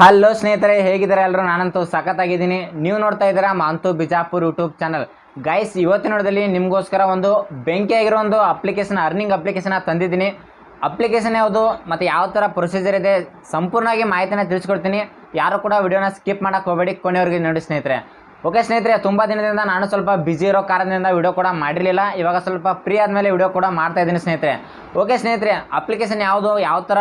Hello ಸ್ನೇಹಿತರೆ, ಹೇಗಿದ್ದಾರೆ ಎಲ್ಲರೂ? ನಾನಂತೂ ಸಖತ್ತಾಗಿದ್ದೀನಿ. ನೀವು ನೋಡ್ತಾ ಇದ್ದೀರಾ Mantu Bijapur YouTube channel guys ಇವತ್ತಿನ ನೋಡದಲ್ಲಿ ನಿಮಗೋಸ್ಕರ ಒಂದು ಬೆಂಕಿ ಆಗಿರೋ ಒಂದು ಅಪ್ಲಿಕೇಶನ್ ಅರ್ನಿಂಗ್ ಅಪ್ಲಿಕೇಶನ್ ತಂದಿದ್ದೀನಿ. ಅಪ್ಲಿಕೇಶನ್ ಯಾವುದು, ಮತ್ತು ಯಾವ ಥರ ಪ್ರೊಸೀಜರ್ ಇದೆ, ಸಂಪೂರ್ಣವಾಗಿ ಮಾಹಿತಿನ ತಿಳಿಸ್ಕೊಡ್ತೀನಿ. ಯಾರು ಕೂಡ ವಿಡಿಯೋನ ಸ್ಕಿಪ್ ಮಾಡೋಕ್ಕೆ ಹೋಗಬೇಡಿ. ಕೊನೆಯವರೆಗೆ ನೋಡಿ ಸ್ನೇಹಿತರೆ. ಓಕೆ ಸ್ನೇಹಿತರೆ, ತುಂಬ ದಿನದಿಂದ ನಾನು ಸ್ವಲ್ಪ ಬ್ಯುಸಿ ಇರೋ ಕಾರಣದಿಂದ ವಿಡಿಯೋ ಕೂಡ ಮಾಡಿರಲಿಲ್ಲ. ಇವಾಗ ಸ್ವಲ್ಪ ಫ್ರೀ ಆದಮೇಲೆ ವಿಡಿಯೋ ಕೂಡ ಮಾಡ್ತಾ ಇದ್ದೀನಿ ಸ್ನೇಹಿತರೆ. ಓಕೆ ಸ್ನೇಹಿತರೆ ಅಪ್ಲಿಕೇಶನ್ ಯಾವುದು, ಯಾವ ಥರ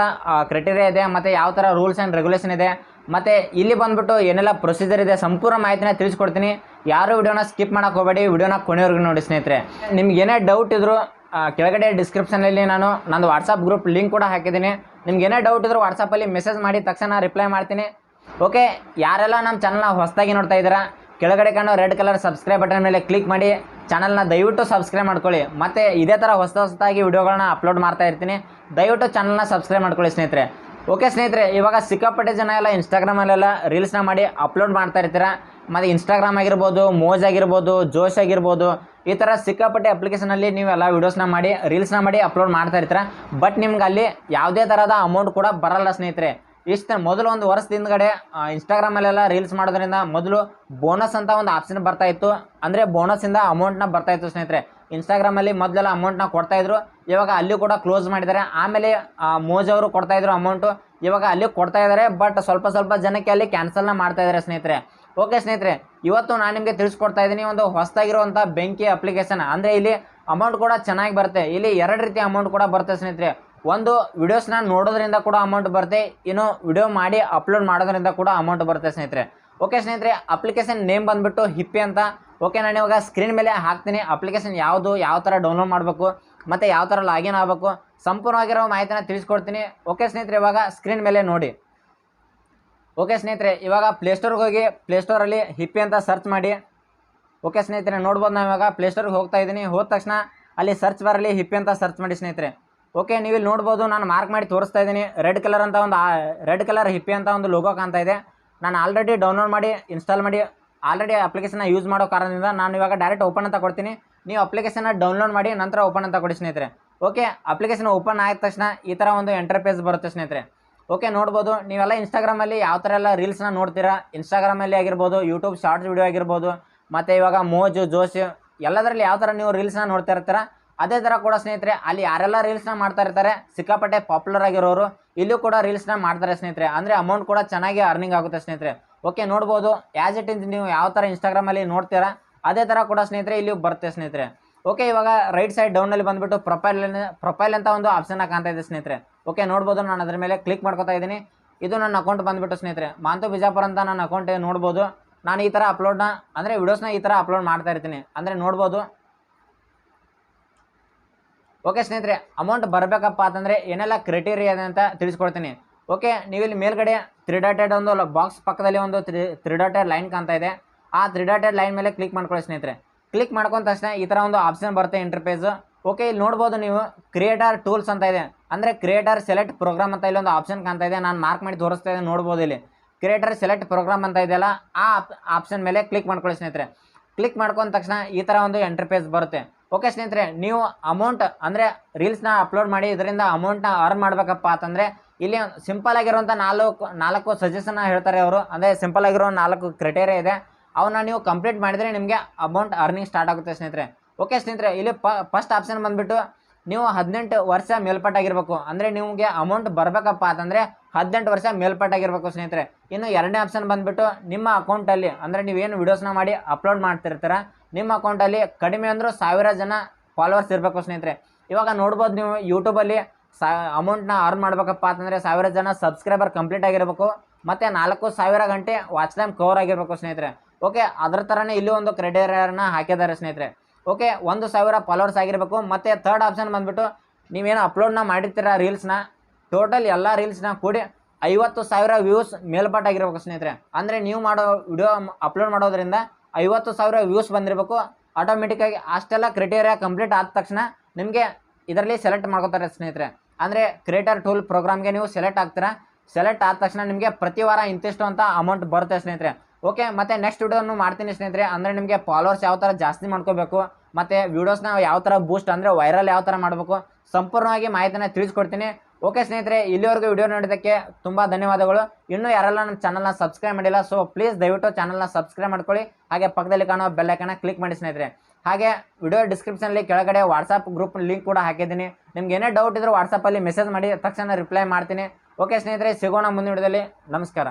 ಕ್ರೈಟೀರಿಯಾ ಇದೆ, ಮತ್ತು ಯಾವ ಥರ ರೂಲ್ಸ್ ಆ್ಯಂಡ್ ರೆಗ್ಯುಲೇಷನ್ ಇದೆ, ಮತ್ತು ಇಲ್ಲಿ ಬಂದುಬಿಟ್ಟು ಏನೆಲ್ಲ ಪ್ರೊಸೀಜರ್ ಇದೆ, ಸಂಪೂರ್ಣ ಮಾಹಿತಿನ ತಿಳಿಸ್ಕೊಡ್ತೀನಿ. ಯಾರು ವಿಡಿಯೋನ ಸ್ಕಿಪ್ ಮಾಡೋಕೆ ಹೋಗಬೇಡಿ ವಿಡಿಯೋನ ಕೊನೆವರೆಗೂ ನೋಡಿ ಸ್ನೇಹಿತರೆ. ನಿಮ್ಗೆ ಏನೇ ಡೌಟ್ ಇದ್ದರೂ ಕೆಳಗಡೆ ಡಿಸ್ಕ್ರಿಪ್ಷನಲ್ಲಿ ನಾನು ನಂದು ವಾಟ್ಸಪ್ ಗ್ರೂಪ್ ಲಿಂಕ್ ಕೂಡ ಹಾಕಿದ್ದೀನಿ. ನಿಮ್ಗೆ ಏನೇ ಡೌಟ್ ಇದ್ದರೂ ವಾಟ್ಸಪ್ಪಲ್ಲಿ ಮೆಸೇಜ್ ಮಾಡಿ, ತಕ್ಷಣ ರಿಪ್ಲೈ ಮಾಡ್ತೀನಿ. ಓಕೆ, ಯಾರೆಲ್ಲ ನಮ್ಮ ಚಾನಲ್ನ ಹೊಸದಾಗಿ ನೋಡ್ತಾ ಇದ್ದೀರಾ ಕೆಳಗಡೆ ಕಾಣೋ ರೆಡ್ ಕಲರ್ ಸಬ್ಸ್ಕ್ರೈಬ್ ಬಟನ್ ಮೇಲೆ ಕ್ಲಿಕ್ ಮಾಡಿ ಚಾನಲ್ನ ದಯವಿಟ್ಟು ಸಬ್ಸ್ಕ್ರೈಬ್ ಮಾಡ್ಕೊಳ್ಳಿ. ಮತ್ತು ಇದೇ ಥರ ಹೊಸ ಹೊಸದಾಗಿ ವಿಡಿಯೋಗಳನ್ನ ಅಪ್ಲೋಡ್ ಮಾಡ್ತಾ ಇರ್ತೀನಿ. ದಯವಿಟ್ಟು ಚಾನಲ್ನ ಸಬ್ಸ್ಕ್ರೈಬ್ ಮಾಡ್ಕೊಳ್ಳಿ ಸ್ನೇಹಿತರೆ. ಓಕೆ ಸ್ನೇಹಿತರೆ, ಇವಾಗ ಸಿಕ್ಕಾಪಟ್ಟೆ ಜನ ಎಲ್ಲ ಇನ್ಸ್ಟಾಗ್ರಾಮಲ್ಲೆಲ್ಲ ರೀಲ್ಸ್ನ ಮಾಡಿ ಅಪ್ಲೋಡ್ ಮಾಡ್ತಾ ಇರ್ತೀರ? ಮತ್ತು ಇನ್ಸ್ಟಾಗ್ರಾಮ್ ಆಗಿರ್ಬೋದು ಮೋಜ್ ಆಗಿರ್ಬೋದು ಜೋಶ್ ಆಗಿರ್ಬೋದು, ಈ ಥರ ಸಿಕ್ಕಾಪಟ್ಟೆ ಅಪ್ಲಿಕೇಶನಲ್ಲಿ ನೀವೆಲ್ಲ ವೀಡಿಯೋಸ್ನ ಮಾಡಿ ರೀಲ್ಸ್ನ ಮಾಡಿ ಅಪ್ಲೋಡ್ ಮಾಡ್ತಾ ಇರ್ತೀರ? ಬಟ್ ನಿಮ್ಗೆ ಅಲ್ಲಿ ಯಾವುದೇ ಥರದ ಅಮೌಂಟ್ ಕೂಡ ಬರಲ್ಲ ಸ್ನೇಹಿತರೆ. ಇಷ್ಟು, ಮೊದಲು ಒಂದು ವರ್ಷದ ಹಿಂದ್ಗಡೆ ಇನ್ಸ್ಟಾಗ್ರಾಮಲ್ಲೆಲ್ಲ ರೀಲ್ಸ್ ಮಾಡೋದ್ರಿಂದ ಮೊದಲು ಬೋನಸ್ ಅಂತ ಒಂದು ಆಪ್ಷನ್ ಬರ್ತಾ ಇತ್ತು. ಅಂದರೆ ಬೋನಸ್ಸಿಂದ ಅಮೌಂಟ್ನ ಬರ್ತಾ ಇತ್ತು ಸ್ನೇಹಿತರೆ. ಇನ್ಸ್ಟಾಗ್ರಾಮಲ್ಲಿ ಮೊದಲೆಲ್ಲ ಅಮೌಂಟ್ನ ಕೊಡ್ತಾ ಇದ್ರು. ಇವಾಗ ಅಲ್ಲಿ ಕೂಡ ಕ್ಲೋಸ್ ಮಾಡಿದ್ದಾರೆ. ಆಮೇಲೆ ಮೋಜ್ ಅವರು ಕೊಡ್ತಾ ಇದ್ರು ಅಮೌಂಟು ಇವಾಗ ಅಲ್ಲಿ ಕೊಡ್ತಾ ಇದ್ದಾರೆ ಬಟ್ ಸ್ವಲ್ಪ ಸ್ವಲ್ಪ ಜನಕ್ಕೆ ಅಲ್ಲಿ ಕ್ಯಾನ್ಸಲ್ನ ಮಾಡ್ತಾ ಇದ್ದಾರೆ ಸ್ನೇಹಿತರೆ. ಓಕೆ ಸ್ನೇಹಿತರೆ, ಇವತ್ತು ನಾನು ನಿಮಗೆ ತಿಳಿಸ್ಕೊಡ್ತಾ ಇದ್ದೀನಿ ಒಂದು ಹೊಸದಾಗಿರುವಂಥ ಬೆಂಕಿ ಅಪ್ಲಿಕೇಶನ್ ಅಂದರೆ ಇಲ್ಲಿ ಅಮೌಂಟ್ ಕೂಡ ಚೆನ್ನಾಗಿ ಬರುತ್ತೆ. ಇಲ್ಲಿ ಎರಡು ರೀತಿ ಅಮೌಂಟ್ ಕೂಡ ಬರುತ್ತೆ ಸ್ನೇಹಿತರೆ. ಒಂದು ವಿಡಿಯೋಸ್ನ ನೋಡೋದ್ರಿಂದ ಕೂಡ ಅಮೌಂಟ್ ಬರುತ್ತೆ, ಇನ್ನು ವಿಡಿಯೋ ಮಾಡಿ ಅಪ್ಲೋಡ್ ಮಾಡೋದ್ರಿಂದ ಕೂಡ ಅಮೌಂಟ್ ಬರುತ್ತೆ ಸ್ನೇಹಿತರೆ. ಓಕೆ ಸ್ನೇಹಿತರೆ ಅಪ್ಲಿಕೇಶನ್ ನೇಮ್ ಬಂದುಬಿಟ್ಟು ಹಿಪ್ಪಿ ಅಂತ. ಓಕೆ ನಾನು ಇವಾಗ ಸ್ಕ್ರೀನ್ ಮೇಲೆ ಹಾಕ್ತೀನಿ. ಅಪ್ಲಿಕೇಶನ್ ಯಾವುದು, ಯಾವ ಥರ ಡೌನ್ಲೋಡ್ ಮಾಡಬೇಕು, ಮತ್ತು ಯಾವ ಥರ ಲಾಗಿನ್ ಆಗಬೇಕು, ಸಂಪೂರ್ಣವಾಗಿರೋ ಮಾಹಿತಿನ ತಿಳಿಸ್ಕೊಡ್ತೀನಿ. ಓಕೆ ಸ್ನೇಹಿತರೆ, ಇವಾಗ ಸ್ಕ್ರೀನ್ ಮೇಲೆ ನೋಡಿ. ಓಕೆ ಸ್ನೇಹಿತರೆ, ಇವಾಗ ಪ್ಲೇಸ್ಟೋರ್ಗೆ ಹೋಗಿ ಪ್ಲೇಸ್ಟೋರಲ್ಲಿ ಹಿಪ್ಪಿ ಅಂತ ಸರ್ಚ್ ಮಾಡಿ. ಓಕೆ ಸ್ನೇಹಿತರೆ, ನೋಡ್ಬೋದು ನಾವು ಇವಾಗ ಪ್ಲೇಸ್ಟೋರ್ಗೆ ಹೋಗ್ತಾ ಇದ್ದೀನಿ. ಹೋದ ತಕ್ಷಣ ಅಲ್ಲಿ ಸರ್ಚ್ ಬರಲಿ ಹಿಪ್ಪಿ ಅಂತ ಸರ್ಚ್ ಮಾಡಿ ಸ್ನೇಹಿತರೆ. ಓಕೆ ನೀವು ಇಲ್ಲಿ ನೋಡ್ಬೋದು, ನಾನು ಮಾರ್ಕ್ ಮಾಡಿ ತೋರಿಸ್ತಾ ಇದ್ದೀನಿ. ರೆಡ್ ಕಲರ್ ಅಂತ ಒಂದು ರೆಡ್ ಕಲರ್ ಹಿಪ್ಪಿ ಅಂತ ಒಂದು ಲೋಗೋ ಕಾಣ್ತಾ ಇದೆ. ನಾನು ಆಲ್ರೆಡಿ ಡೌನ್ಲೋಡ್ ಮಾಡಿ ಇನ್ಸ್ಟಾಲ್ ಮಾಡಿ ಆಲ್ರೆಡಿ ಅಪ್ಲಿಕೇಶನ್ನ ಯೂಸ್ ಮಾಡೋ ಕಾರಣದಿಂದ ನಾನು ಇವಾಗ ಡೈರೆಕ್ಟ್ ಓಪನ್ ಅಂತ ಕೊಡ್ತೀನಿ. ನೀವು ಅಪ್ಲಿಕೇಶನ್ನ ಡೌನ್ಲೋಡ್ ಮಾಡಿ, ನಂತರ ಓಪನ್ ಅಂತ ಕೊಡಿ ಸ್ನೇಹಿತರೆ. ಓಕೆ ಅಪ್ಲಿಕೇಶನ್ ಓಪನ್ ಆದ ತಕ್ಷಣ ಈ ಥರ ಒಂದು ಎಂಟರ್ಪೇಸ್ ಬರುತ್ತೆ ಸ್ನೇಹಿತರೆ. ಓಕೆ ನೋಡ್ಬೋದು, ನೀವೆಲ್ಲ ಇನ್ಸ್ಟಾಗ್ರಾಮಲ್ಲಿ ಯಾವ ಥರ ಎಲ್ಲ ರೀಲ್ಸ್ನ ನೋಡ್ತೀರಾ? ಇನ್ಸ್ಟಾಗ್ರಾಮಲ್ಲಿ ಆಗಿರ್ಬೋದು ಯೂಟ್ಯೂಬ್ ಶಾರ್ಟ್ಸ್ ವಿಡಿಯೋ ಆಗಿರ್ಬೋದು, ಮತ್ತು ಇವಾಗ ಮೋಜು ಜೋಶ್ ಎಲ್ಲದರಲ್ಲಿ ಯಾವ ಥರ ನೀವು ರೀಲ್ಸ್ನ ನೋಡ್ತಾ ಇರ್ತೀರ? ಅದೇ ಥರ ಕೂಡ ಸ್ನೇಹಿತರೆ, ಅಲ್ಲಿ ಯಾರೆಲ್ಲ ರೀಲ್ಸ್ನ ಮಾಡ್ತಾ ಇರ್ತಾರೆ, ಸಿಕ್ಕಾಪಟ್ಟೆ ಪಾಪ್ಯುಲರ್ ಆಗಿರೋರು, ಇಲ್ಲೂ ಕೂಡ ರೀಲ್ಸ್ನ ಮಾಡ್ತಾರೆ ಸ್ನೇಹಿತರೆ. ಅಂದರೆ ಅಮೌಂಟ್ ಕೂಡ ಚೆನ್ನಾಗಿ ಅರ್ನಿಂಗ್ ಆಗುತ್ತೆ ಸ್ನೇಹಿತರೆ. ಓಕೆ ನೋಡ್ಬೋದು ಆ್ಯಸ್ ಇಟ್ ಇಸ್ ನೀವು ಯಾವ ಥರ ಇನ್ಸ್ಟಾಗ್ರಾಮಲ್ಲಿ ನೋಡ್ತೀರಾ, ಅದೇ ಥರ ಕೂಡ ಸ್ನೇಹಿತರೆ ಇಲ್ಲಿ ಬರುತ್ತೆ ಸ್ನೇಹಿತರೆ. ಓಕೆ ಇವಾಗ ರೈಟ್ ಸೈಡ್ ಡೌನಲ್ಲಿ ಬಂದುಬಿಟ್ಟು ಪ್ರೊಫೈಲ್ ಪ್ರೊಫೈಲ್ ಅಂತ ಒಂದು ಆಪ್ಷನ್ ಕಾಣ್ತಾ ಇದೆ ಸ್ನೇಹಿತರೆ. ಓಕೆ ನೋಡ್ಬೋದು, ನಾನು ಅದ್ರ ಮೇಲೆ ಕ್ಲಿಕ್ ಮಾಡ್ಕೊತಾ ಇದ್ದೀನಿ. ಇದು ನನ್ನ ಅಕೌಂಟ್ ಬಂದುಬಿಟ್ಟು ಸ್ನೇಹಿತರೆ. ಮಾಂತು ಬಿಜಾಪುರ ಅಂತ ನನ್ನ ಅಕೌಂಟ್ ನೋಡ್ಬೋದು. ನಾನು ಈ ಥರ ಅಪ್ಲೋಡ್ನ ಅಂದರೆ ವಿಡಿಯೋಸ್ನ ಈ ಥರ ಅಪ್ಲೋಡ್ ಮಾಡ್ತಾ ಇರ್ತೀನಿ. ಅಂದರೆ ನೋಡ್ಬೋದು ಓಕೆ ಸ್ನೇಹಿತರೆ ಅಮೌಂಟ್ ಬರಬೇಕಪ್ಪ ಅಂತಂದರೆ ಏನೆಲ್ಲ ಕ್ರೈಟೀರಿಯಾ ಇದೆ ಅಂತ ತಿಳಿಸ್ಕೊಡ್ತೀನಿ. ಓಕೆ, ನೀವಿಲ್ಲಿ ಮೇಲ್ಗಡೆ ತ್ರೀ ಡಾಟೆಡ್ ಒಂದು ಬಾಕ್ಸ್ ಪಕ್ಕದಲ್ಲಿ ಒಂದು ತ್ರೀ ಡಾಟೆಡ್ ಲೈನ್ ಕಾಣ್ತಾ ಇದೆ. ಆ ತ್ರೀ ಡಾಟೆಡ್ ಲೈನ್ ಮೇಲೆ ಕ್ಲಿಕ್ ಮಾಡ್ಕೊಳ್ಳಿ ಸ್ನೇಹಿತರೆ. ಕ್ಲಿಕ್ ಮಾಡ್ಕೊಂಡ ತಕ್ಷಣ ಈ ಥರ ಒಂದು ಆಪ್ಷನ್ ಬರುತ್ತೆ ಇಂಟರ್ಪೇಜ್ ಓಕೆ, ಇಲ್ಲಿ ನೋಡ್ಬೋದು ನೀವು ಕ್ರಿಯೇಟರ್ ಟೂಲ್ಸ್ ಅಂತ ಇದೆ. ಅಂದರೆ ಕ್ರಿಯೇಟರ್ ಸೆಲೆಕ್ಟ್ ಪ್ರೋಗ್ರಾಮ್ ಅಂತ ಇಲ್ಲಿ ಒಂದು ಆಪ್ಷನ್ ಕಾಣ್ತಾ ಇದೆ. ನಾನು ಮಾರ್ಕ್ ಮಾಡಿ ತೋರಿಸ್ತಾ ಇದೆ ನೋಡ್ಬೋದು ಇಲ್ಲಿ. ಕ್ರಿಯೇಟರ್ ಸೆಲೆಕ್ಟ್ ಪ್ರೋಗ್ರಾಮ್ ಅಂತ ಇದೆಯಲ್ಲ, ಆ ಆಪ್ಷನ್ ಮೇಲೆ ಕ್ಲಿಕ್ ಮಾಡ್ಕೊಳ್ಳಿ ಸ್ನೇಹಿತರೆ. ಕ್ಲಿಕ್ ಮಾಡ್ಕೊಂಡ ತಕ್ಷಣ ಈ ಥರ ಒಂದು ಎಂಟರ್ಪೇಜ್ ಬರುತ್ತೆ. ಓಕೆ ಸ್ನೇಹಿತರೆ, ನೀವು ಅಮೌಂಟ್ ಅಂದರೆ ರೀಲ್ಸ್ನ ಅಪ್ಲೋಡ್ ಮಾಡಿ, ಇದರಿಂದ ಅಮೌಂಟ್ನ ಅರ್ನ್ ಮಾಡಬೇಕಪ್ಪ ಅಂತಂದರೆ, ಇಲ್ಲಿ ಸಿಂಪಲ್ ಆಗಿರುವಂಥ ನಾಲ್ಕು ನಾಲ್ಕು ಸಜೆಷನ್ ಹೇಳ್ತಾರೆ ಅವರು. ಅಂದರೆ ಸಿಂಪಲ್ ಆಗಿರೋ ನಾಲ್ಕು ಕ್ರೈಟೇರಿಯಾ ಇದೆ. ಅವನ್ನ ನೀವು ಕಂಪ್ಲೀಟ್ ಮಾಡಿದರೆ ನಿಮಗೆ ಅಮೌಂಟ್ ಅರ್ನಿಂಗ್ ಸ್ಟಾರ್ಟ್ ಆಗುತ್ತೆ ಸ್ನೇಹಿತರೆ. ಓಕೆ ಸ್ನೇಹಿತರೆ, ಇಲ್ಲಿ ಫಸ್ಟ್ ಆಪ್ಷನ್ ಬಂದುಬಿಟ್ಟು, ನೀವು ಹದಿನೆಂಟು ವರ್ಷ ಮೇಲ್ಪಟ್ಟಾಗಿರ್ಬೇಕು. ಅಂದರೆ ನಿಮಗೆ ಅಮೌಂಟ್ ಬರಬೇಕಪ್ಪ ಅಂತಂದರೆ ಹದಿನೆಂಟು ವರ್ಷ ಮೇಲ್ಪಟ್ಟಾಗಿರ್ಬೇಕು ಸ್ನೇಹಿತರೆ. ಇನ್ನು ಎರಡನೇ ಆಪ್ಷನ್ ಬಂದುಬಿಟ್ಟು, ನಿಮ್ಮ ಅಕೌಂಟಲ್ಲಿ ಅಂದರೆ ನೀವೇನು ವಿಡಿಯೋಸ್ನ ಮಾಡಿ ಅಪ್ಲೋಡ್ ಮಾಡ್ತಿರ್ತೀರ ನಿಮ್ಮ ಅಕೌಂಟಲ್ಲಿ ಕಡಿಮೆ ಅಂದರೂ ಸಾವಿರ ಜನ ಫಾಲೋವರ್ಸ್ ಇರಬೇಕು ಸ್ನೇಹಿತರೆ. ಇವಾಗ ನೋಡ್ಬೋದು ನೀವು ಯೂಟ್ಯೂಬಲ್ಲಿ ಸಾ ಅಮೌಂಟ್ನ ಅರ್ನ್ ಮಾಡಬೇಕಪ್ಪ ಅಂತಂದರೆ ಸಾವಿರ ಜನ ಸಬ್ಸ್ಕ್ರೈಬರ್ ಕಂಪ್ಲೀಟ್ ಆಗಿರಬೇಕು, ಮತ್ತು ನಾಲ್ಕು ಸಾವಿರ ಗಂಟೆ ವಾಚ್ ಟೈಮ್ ಕವರ್ ಆಗಿರಬೇಕು ಸ್ನೇಹಿತರೆ. ಓಕೆ ಅದರ ಥರನೇ ಇಲ್ಲಿ ಒಂದು ಕ್ರೈಟೇರಿಯಾನ ಹಾಕಿದ್ದಾರೆ ಸ್ನೇಹಿತರೆ. ಓಕೆ ಒಂದು ಸಾವಿರ ಫಾಲೋವರ್ಸ್ ಆಗಿರಬೇಕು, ಮತ್ತು ಥರ್ಡ್ ಆಪ್ಷನ್ ಬಂದುಬಿಟ್ಟು ನೀವೇನು ಅಪ್ಲೋಡ್ನ ಮಾಡಿರ್ತೀರ ರೀಲ್ಸ್ನ ಟೋಟಲ್ ಎಲ್ಲ ರೀಲ್ಸ್ನ ಕೂಡಿ ಐವತ್ತು ಸಾವಿರ ವ್ಯೂಸ್ ಮೇಲ್ಪಟ್ಟಾಗಿರ್ಬೇಕು ಸ್ನೇಹಿತರೆ. ಅಂದರೆ ನೀವು ಮಾಡೋ ವಿಡಿಯೋ ಅಪ್ಲೋಡ್ ಮಾಡೋದ್ರಿಂದ ಐವತ್ತು ಸಾವಿರ ವ್ಯೂಸ್ ಬಂದಿರಬೇಕು. ಆಟೋಮೆಟಿಕ್ಕಾಗಿ ಅಷ್ಟೆಲ್ಲ ಕ್ರಿಟೇರಿಯಾ ಕಂಪ್ಲೀಟ್ ಆದ ತಕ್ಷಣ ನಿಮಗೆ ಇದರಲ್ಲಿ ಸೆಲೆಕ್ಟ್ ಮಾಡ್ಕೋತಾರೆ ಸ್ನೇಹಿತರೆ. ಅಂದರೆ ಕ್ರಿಯೇಟರ್ ಟೂಲ್ ಪ್ರೋಗ್ರಾಮ್ಗೆ ನೀವು ಸೆಲೆಕ್ಟ್ ಆಗ್ತೀರಾ? ಸೆಲೆಕ್ಟ್ ಆದ ತಕ್ಷಣ ನಿಮಗೆ ಪ್ರತಿ ವಾರ ಇಂತಿಷ್ಟು ಅಂತ ಅಮೌಂಟ್ ಬರುತ್ತೆ ಸ್ನೇಹಿತರೆ. ಓಕೆ ಮತ್ತು ನೆಕ್ಸ್ಟ್ ವೀಡಿಯೋನು ಮಾಡ್ತೀನಿ ಸ್ನೇಹಿತರೆ. ಅಂದರೆ ನಿಮಗೆ ಫಾಲೋವರ್ಸ್ ಯಾವ ಥರ ಜಾಸ್ತಿ ಮಾಡ್ಕೋಬೇಕು, ಮತ್ತು ವೀಡಿಯೋಸ್ನ ಯಾವ ಥರ ಬೂಸ್ಟ್ ಅಂದರೆ ವೈರಲ್ ಯಾವ ಥರ ಮಾಡಬೇಕು, ಸಂಪೂರ್ಣವಾಗಿ ಮಾಹಿತಿನ ತಿಳಿಸ್ಕೊಡ್ತೀನಿ. ಓಕೆ ಸ್ನೇಹಿತರೆ, ಇಲ್ಲಿವರೆಗೂ ವಿಡಿಯೋ ನೋಡಿದ್ದಕ್ಕೆ ತುಂಬ ಧನ್ಯವಾದಗಳು. ಇನ್ನೂ ಯಾರೆಲ್ಲ ನಮ್ಮ ಚಾನಲ್ನ ಸಬ್ಸ್ಕ್ರೈಬ್ ಮಾಡಿಲ್ಲ ಸೊ ಪ್ಲೀಸ್ ದಯವಿಟ್ಟು ಚಾನಲ್ನ ಸಬ್ಸ್ಕ್ರೈಬ್ ಮಾಡ್ಕೊಳ್ಳಿ. ಹಾಗೆ ಪಕ್ಕದಲ್ಲಿ ಕಾಣೋ ಬೆಲ್ಲೈಕನ್ನ ಕ್ಲಿಕ್ ಮಾಡಿ ಸ್ನೇಹಿತರೆ. ಹಾಗೆ ವಿಡಿಯೋ ಡಿಸ್ಕ್ರಿಪ್ಷನಲ್ಲಿ ಕೆಳಗಡೆ ವಾಟ್ಸಪ್ ಗ್ರೂಪ್ ಲಿಂಕ್ ಕೂಡ ಹಾಕಿದ್ದೀನಿ. ನಿಮ್ಗೆ ಏನೇ ಡೌಟ್ ಇದ್ದರೂ ವಾಟ್ಸಪ್ಪಲ್ಲಿ ಮೆಸೇಜ್ ಮಾಡಿ, ತಕ್ಷಣ ರಿಪ್ಲೈ ಮಾಡ್ತೀನಿ. ಓಕೆ ಸ್ನೇಹಿತರೆ, ಸಿಗೋಣ ಮುಂದಿನ ವಿಡಿಯೋದಲ್ಲಿ. ನಮಸ್ಕಾರ.